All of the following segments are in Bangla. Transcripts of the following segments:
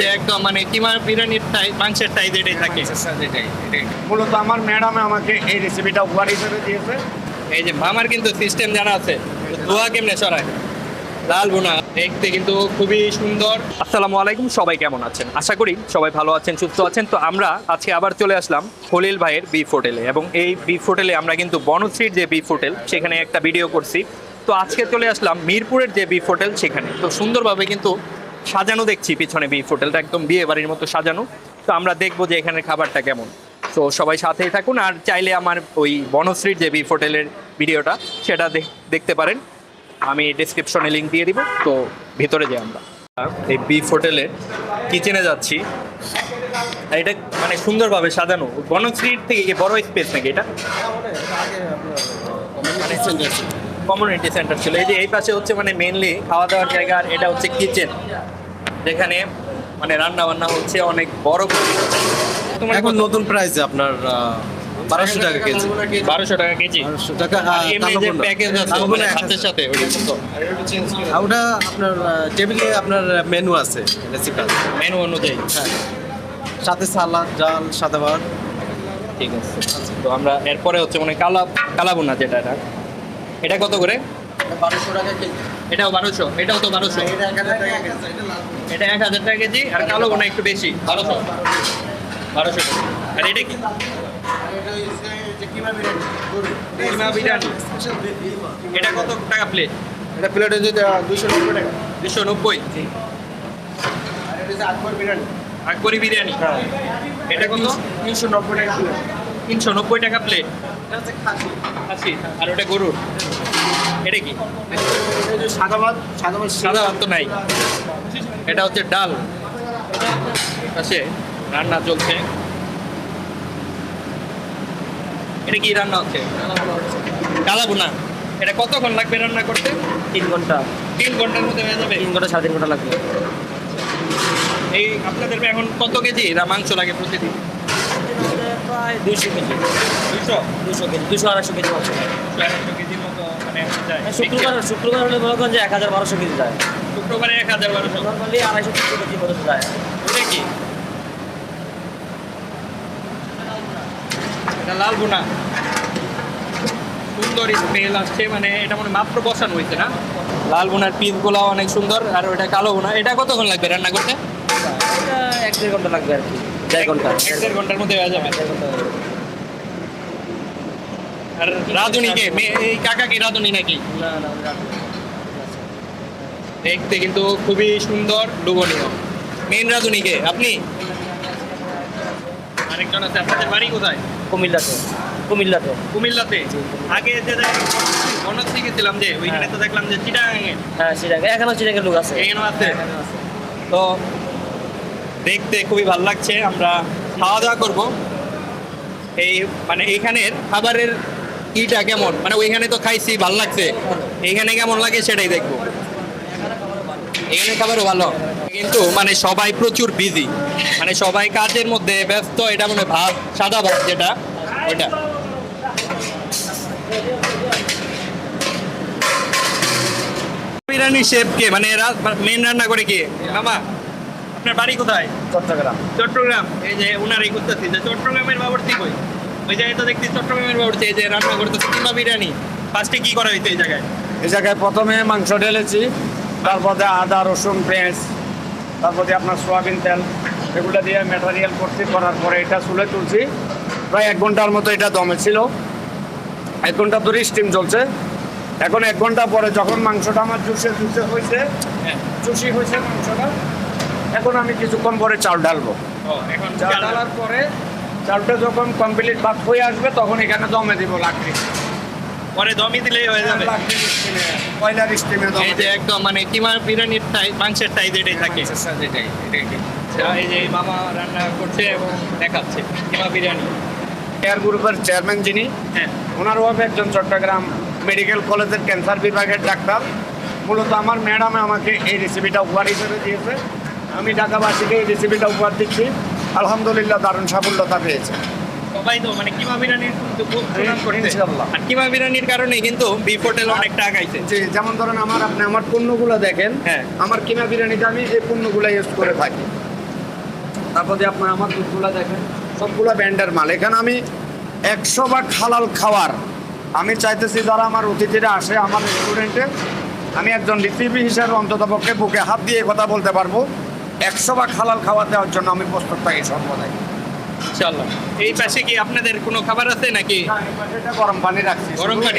একদম মানে কিমা বিরিয়ানির টাই মাংসের টাইপ এটাই থাকে। মূলত আমার ম্যাডাম আমাকে এই রেসিপিটা উপহার হিসেবে দিয়েছে। এই যে কিন্তু সিস্টেম জানা আছে দোয়া কেমনে সরায় লাল বোনা দেখতে কিন্তু খুবই সুন্দর। আসসালামু আলাইকুম সবাই কেমন আছেন? আশা করি সবাই ভালো আছেন সুস্থ আছেন। তো আমরা আজকে আবার চলে আসলাম খলিল ভাইয়ের বিফ হোটেলে এবং এই বিফ হোটেলে আমরা কিন্তু বনশ্রীর যে বিফ হোটেল সেখানে একটা ভিডিও করছি। তো আজকে চলে আসলাম মিরপুরের যে বিফ হোটেল সেখানে। তো সুন্দরভাবে কিন্তু সাজানো দেখছি পিছনে বিফ হোটেলটা একদম বিয়ে বাড়ির মতো সাজানো। তো আমরা দেখব যে এখানের খাবারটা কেমন। তো সবাই সাথেই থাকুন আর চাইলে আমার ওই বনশ্রীর যে বিফ হোটেলের ভিডিওটা সেটা দেখ- দেখতে পারেন। আমি ডিসক্রিপশনে লিঙ্ক দিয়ে দিব তো ভিতরে যাই আমরা। এই বিফ হোটেলে কিচেনে যাচ্ছি। আর এটা মানে সুন্দরভাবে সাজানো। বনশ্রীর থেকে বড় স্পেস নাকি এটা? কমিউনিটি সেন্টার ছিল। এই যে এই পাশে হচ্ছে মানে মেনলি খাওয়া দাওয়ার জায়গা আর এটা হচ্ছে কিচেন যেখানে মানে রান্না বান্না হচ্ছে অনেক বড় তোমার এখন নতুন প্রাইস আপনার বারোশো টাকা কেজি। বারোশো টাকা কেজি। বারোশো টাকা আর হ্যাঁ। প্যাকেজ মানে। সাথে আর ওটা আপনার টেবিলে আপনার মেনু আছে রেসিপি মেনু অনুযায়ী। হ্যাঁ। সাথে সালাদ ডাল সাদা ভাত। ঠিক আছে। তো আমরা এরপরে হচ্ছে মানে কালা কালাবুনা যেটা এটা। এটা কত করে? বারোশো টাকা কেজি। এটাও বারোশো এটাও তো বারোশো। এটা এক হাজার টাকা কেজি। এটা লাল বোনা। এটা এক হাজার টাকা কেজি আর কালো বোনা একটু বেশি। বারোশো? বারোশো আর এটা কি? এটা। এটা কত টাকা প্লেট এটা প্লেট হচ্ছে দুশো নব্বই টাকা। দুশো নব্বই? এটা হচ্ছে আকবর বিরিয়ানি। আকবরি বিরিয়ানি। এটা কত? তিনশো নব্বই টাকা প্লেট তিনশো নব্বই টাকা প্লেট এটা হচ্ছে খাসি। আশি আর ওটা গরুর। এটা কি? সাদা ভাত সাদা ভাত সাদা ভাত তো নাই। এটা হচ্ছে ডাল। পাশে রান্না চলছে। এটা কি রান্না হচ্ছে? কালা বোনা এটা কতক্ষণ লাগবে রান্না করতে? তিন ঘণ্টা। তিন ঘণ্টার মধ্যে হয়ে যাবে। তিন ঘণ্টা সাড়ে তিন ঘণ্টা লাগবে। এই আপনাদের এখন কত কেজি? মাংস লাগে প্রতিদিন? প্রায় দুইশো কেজি। দুশো কেজি দুশো আড়াইশো কেজি মাংস মতো মানে যায়। মানে শুক্রবার শুক্রবার হলে মনে করেন যে এক হাজার বারোশো কেজি যায়। শুক্রবারে এক হাজার বারোশো। নর্মালি আড়াইশো তিনশো কেজি পর্যন্ত যায়। এটা কি? এটা লাল বোনা সুন্দর স্মেল আসছে মানে এটা মানে মাত্র বসানো হয়েছে না? লাল বোনার অনেক সুন্দর আর ওটা কালো বোনা এটা কতক্ষণ লাগবে রান্না করতে? এটা এক দেড় ঘণ্টা লাগবে আর কি। দেড় ঘণ্টা। এক দেড় ঘণ্টার মধ্যে হয়ে যাবে। দেড় ঘণ্টা হবে। আর রাঁধুনি কে? এই কাকা কি রাঁধুনি নাকি? না না দেখতে কিন্তু খুবই সুন্দর লোভনীয়। মেন রাঁধুনি কে? আপনি? আরেকজন আছে। আপনাদের বাড়ি কোথায়? কুমিল্লাতে। কুমিল্লাতে। কুমিল্লাতে? আগে যে গেছিলাম যে ওইখানে তো দেখলাম যে চিটাগাঙে হ্যাঁ সিরাঙ্গের লোক আছে। এখানেও আছে। তো দেখতে খুবই ভালো লাগছে। আমরা খাওয়া দাওয়া করব। এই মানে এইখানের খাবারের ইটা কেমন? মানে ওইখানে তো খাইছি, ভালো লাগছে। এইখানে কেমন লাগে সেটাই দেখব। এখানে খাবারও ভালো। কিন্তু মানে সবাই প্রচুর বিজি মানে সবাই কাজের মধ্যে ব্যস্ত, এটা মানে ভাত, সাদা ভাত যেটা, ওইটা। বিরিয়ানি শেফ কে? মানে মেন রান্না করে কে? মামা? আপনার বাড়ি কোথায়? চট্টগ্রাম। চট্টগ্রাম। এই যে উনারই করতেছি যে চট্টগ্রামের বাবরচি কই ওই। জায়গায় তো দেখছি চট্টগ্রামের বাবরচি এই যে রান্না করতেছে কিমা বিরিয়ানি। ফার্স্টে কি করা হইতো এই জায়গায়? এই জায়গায় প্রথমে মাংস ঢেলেছি তারপরে আদা রসুন পেঁয়াজ তারপরে আপনার সোয়াবিন তেল এগুলো দিয়ে ম্যাটেরিয়াল করছি করার পরে এটা চুলে তুলছি। প্রায় এক ঘণ্টার মতো এটা দমে ছিল। এক ঘণ্টা ধরে স্টিম চলছে এখন এক ঘণ্টা পরে যখন মাংসটা আমার জুসে জুসে হয়েছে হ্যাঁ। জুসি হয়েছে মাংসটা এখন আমি কিছুক্ষণ পরে চাল ঢালবো। এখন চাল ঢালার পরে চালটা যখন কমপ্লিট ভাত হয়ে আসবে তখন এখানে দমে দিব লাকড়ি। পরে দমই দিলেই হয়ে যাবে। স্টিমে কয়লার স্টিমে দমে এই যে একদম মানে কিমা বিরিয়ানির মাংসের থাকে। এটাই আচ্ছা, এই যে মামা রান্না করছে এবং দেখাচ্ছে কিমা বিরিয়ানি। এয়ার গ্রুপের চেয়ারম্যান যিনি হ্যাঁ। ওনার ওয়াইফ একজন চট্টগ্রাম মেডিকেল কলেজের ক্যান্সার বিভাগের ডাক্তার। মূলত আমার ম্যাডামে আমাকে এই রেসিপিটা উপহার হিসেবে দিয়েছে। আমি ঢাকাবাসীকে এই রেসিপিটা উপহার দিচ্ছি। আলহামদুলিল্লাহ দারুণ সাফল্যতা পেয়েছে। তো মানে কিমা বিরিয়ানির। আর কিমা কারণে কিন্তু বিফ হোটেল অনেকটা আগাইছে যেমন ধরেন আমার আপনি আমার পণ্যগুলো দেখেন হ্যাঁ। আমার কিমা বিরিয়ানিতে আমি এই পণ্যগুলো ইউজ করে থাকি। তারপর দিয়ে আপনার আমার দুধগুলো দেখেন সবগুলো ব্যান্ডের মাল। এখানে আমি একশো ভাগ হালাল খাওয়ার। আমি চাইতেছি যারা আমার অতিথিরা আসে আমার রেস্টুরেন্টে আমি একজন রিসিপি হিসাবে অন্তত পক্ষে বুকে হাত দিয়ে কথা বলতে পারব। একশো ভাগ হালাল খাবার দেওয়ার জন্য আমি প্রস্তুত থাকি সর্বদাই ইনশাআল্লাহ। এই পাশে কি আপনাদের কোনো খাবার আছে নাকি? এটা গরম পানি রাখছি। গরম পানি?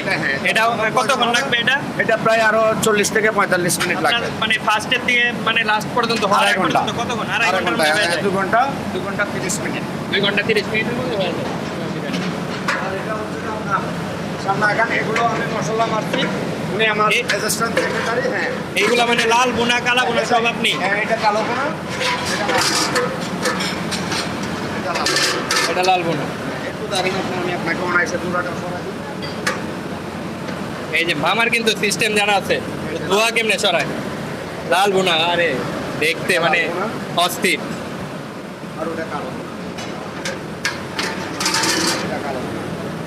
এটা হ্যাঁ। কতক্ষণ লাগবে এটা? এটা প্রায় আরও চল্লিশ থেকে পঁয়তাল্লিশ মিনিট লাগবে। মানে ফার্স্টের থেকে মানে লাস্ট পর্যন্ত আড়াই ঘণ্টা। কতক্ষণ? আড়াই ঘণ্টা হ্যাঁ, দু ঘণ্টা দু ঘণ্টা তিরিশ মিনিট। দুই ঘণ্টা তিরিশ মিনিটের মধ্যে হয়ে যায়। সামনে এখানে এগুলো আমি মশলা মারছি। উনি আমার এ- অ্যাসিস্ট্যান্ট সেক্রেটারি হ্যাঁ। এইগুলা মানে লাল বোনা কালা বোনা সব আপনি? হ্যাঁ এটা কালো কোনা এটা লাল। বোনা। একটু দাঁড়িয়ে আমি আপনাকে অনায়াসে দুটাটা সরাই এই যে মামার কিন্তু সিস্টেম জানা আছে ধোয়া কেমনে সরায়? লাল বোনা আরে দেখতে মানে অস্থির। আর ওটা কালো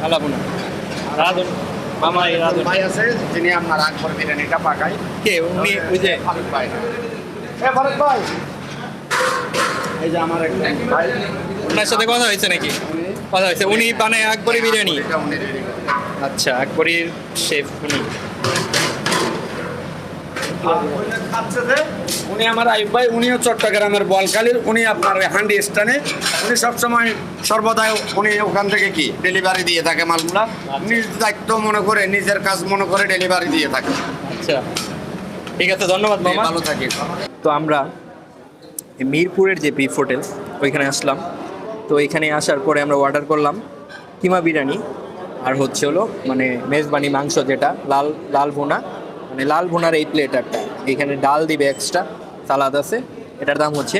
কালো বোনা। রাধুন ভাই আছে যিনি আপনার আকবর বিরিয়ানিটা পাকায়। কে? উনি ওই যে ফারুক ভাই। এ ফারুক ভাই। এই যে আমার একজন ভাই। ওনার সাথে কথা হয়েছে নাকি? কথা হয়েছে। উনি বানায় আকবরি বিরিয়ানি? আচ্ছা একবারই শেফ উনি। উনি আমার আইব ভাই উনিও চট্টগ্রামের বলকালির উনি আপনার হান্ডি স্টানে উনি সবসময় সর্বদাই উনি ওখান থেকে কি? ডেলিভারি দিয়ে থাকে মালগুলা। নিজ দায়িত্ব মনে করে নিজের কাজ মনে করে ডেলিভারি দিয়ে থাকে। আচ্ছা। ঠিক আছে ধন্যবাদ মামা। ভালো থাকি তো আমরা মিরপুরের যে বিফ হোটেল ওইখানে আসলাম। তো এখানে আসার পরে আমরা অর্ডার করলাম কিমা বিরিয়ানি। আর হচ্ছে হলো মানে মেজবানি মাংস যেটা লাল লাল ভুনা। মানে লাল ভুনার এই প্লেটারটা। এখানে ডাল দিবে এক্সট্রা সালাদ আছে। এটার দাম হচ্ছে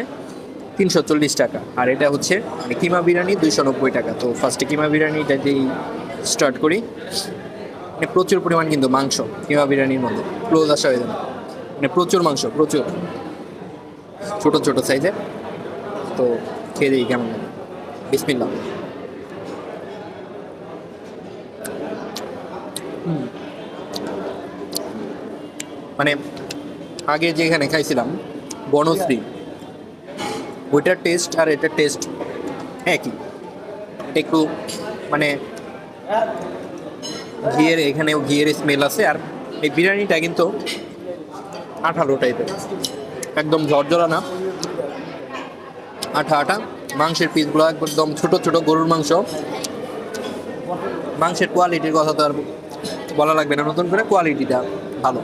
তিনশো চল্লিশ টাকা। আর এটা হচ্ছে মানে কিমা বিরিয়ানি দুইশো নব্বই টাকা। তো ফার্স্টে কিমা বিরিয়ানিটা দিয়েই স্টার্ট করি। মানে প্রচুর পরিমাণ কিন্তু মাংস কিমা বিরিয়ানির মধ্যে। ক্লোজ আসা হয়ে যাবে। মানে প্রচুর মাংস, প্রচুর। ছোট ছোট সাইজের তো খেয়ে দিই কেমন বিসমিল্লা হুম। মানে আগে যেখানে খাইছিলাম, বনশ্রী। ওইটার টেস্ট আর এটার টেস্ট একই। একটু মানে ঘিয়ের, এখানেও ঘিয়ের স্মেল আছে আর এই বিরিয়ানিটা কিন্তু আঠালো টাইপের একদম ঝরঝরা না। আঠা আঠা। মাংসের পিসগুলো একদম ছোট ছোট গরুর মাংস। মাংসের কোয়ালিটির কথা তো আর বলা লাগবে না। নতুন করে কোয়ালিটিটা ভালো।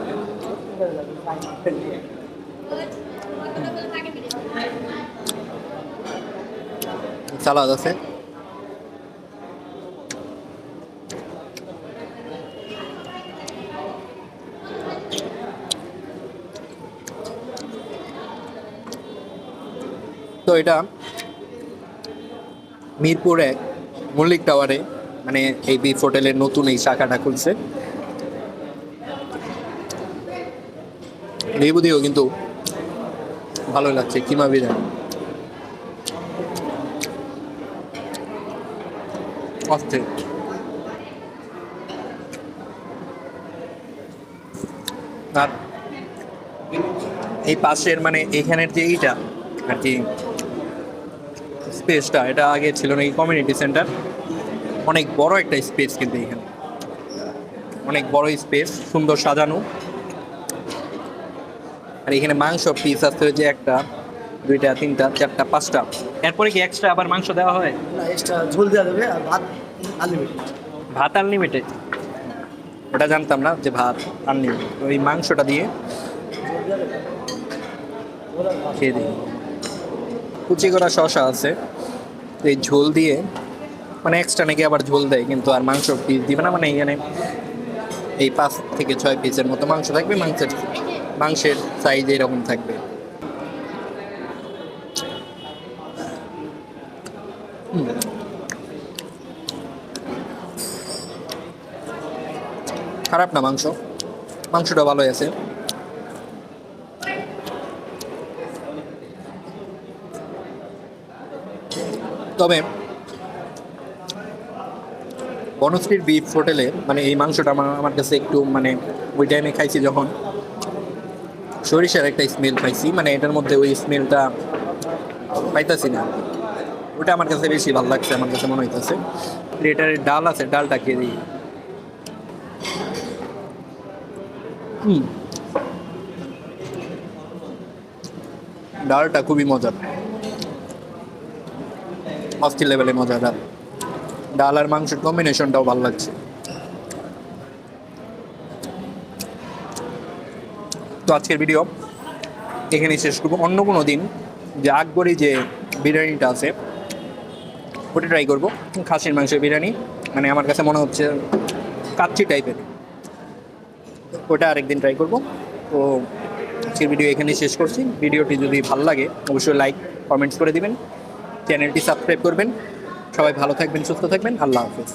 সালাদ আছে? তো এটা মিরপুরে মল্লিক টাওয়ারে মানে এই বিফ হোটেলের নতুন এই শাখাটা খুলছে। লেবু দিয়েও কিন্তু ভালো লাগছে কিমা বিরিয়ানি অস্থির। আর এই পাশের মানে এখানের যে এইটা, আর কি স্পেসটা এটা আগে ছিল নাকি কমিউনিটি সেন্টার অনেক বড় একটা স্পেস কিন্তু এখানে। অনেক বড় স্পেস সুন্দর সাজানো। আর এখানে মাংস পিস আছে যে একটা দুইটা তিনটা চারটা পাঁচটা। এরপরে কি এক্সট্রা আবার মাংস দেওয়া হয়? না এক্সট্রা ঝোল দেওয়া যাবে আর ভাত আনলিমিটেড ভাত আনলিমিটেড ওটা জানতাম না যে ভাত আনলিমিটেড ওই মাংসটা দিয়ে খেয়ে দিই। কুচি করা শশা আছে। এই ঝোল দিয়ে মানে এক্সট্রা নাকি আবার ঝোল দেয় কিন্তু আর মাংস পিস দিবে না মানে এখানে এই পাঁচ থেকে ছয় পিসের মতো মাংস থাকবে মাংসের মাংসের সাইজ এরকম থাকবে। খারাপ না মাংস? মাংসটা ভালোই আছে। তবে বনশ্রীর বিফ হোটেলে মানে এই মাংসটা আমার আমার কাছে একটু মানে ওই টাইমে খাইছি যখন সরিষার একটা স্মেল পাইছি মানে এটার মধ্যে ওই স্মেলটা পাইতাছি না। ওটা আমার কাছে বেশি ভালো লাগছে, আমার কাছে মনে হইতেছে। এটার ডাল আছে, ডালটা খেয়ে দিই হুম। ডালটা খুবই মজার। অস্থির লেভেলে ডাল ডাল আর মাংসের কম্বিনেশনটাও ভালো লাগছে। আজকের ভিডিও এখানেই শেষ করব। অন্য কোনো দিন যে আকবরি যে বিরিয়ানিটা আছে, ওটা ট্রাই করব। খাসির মাংসের বিরিয়ানি মানে আমার কাছে মনে হচ্ছে কাচ্চি টাইপের ওটা আরেকদিন ট্রাই করব। তো আজকের ভিডিও এখানেই শেষ করছি। ভিডিওটি যদি ভালো লাগে, অবশ্যই লাইক কমেন্টস করে দিবেন। চ্যানেলটি সাবস্ক্রাইব করবেন। সবাই ভালো থাকবেন, সুস্থ থাকবেন। আল্লাহ হাফেজ।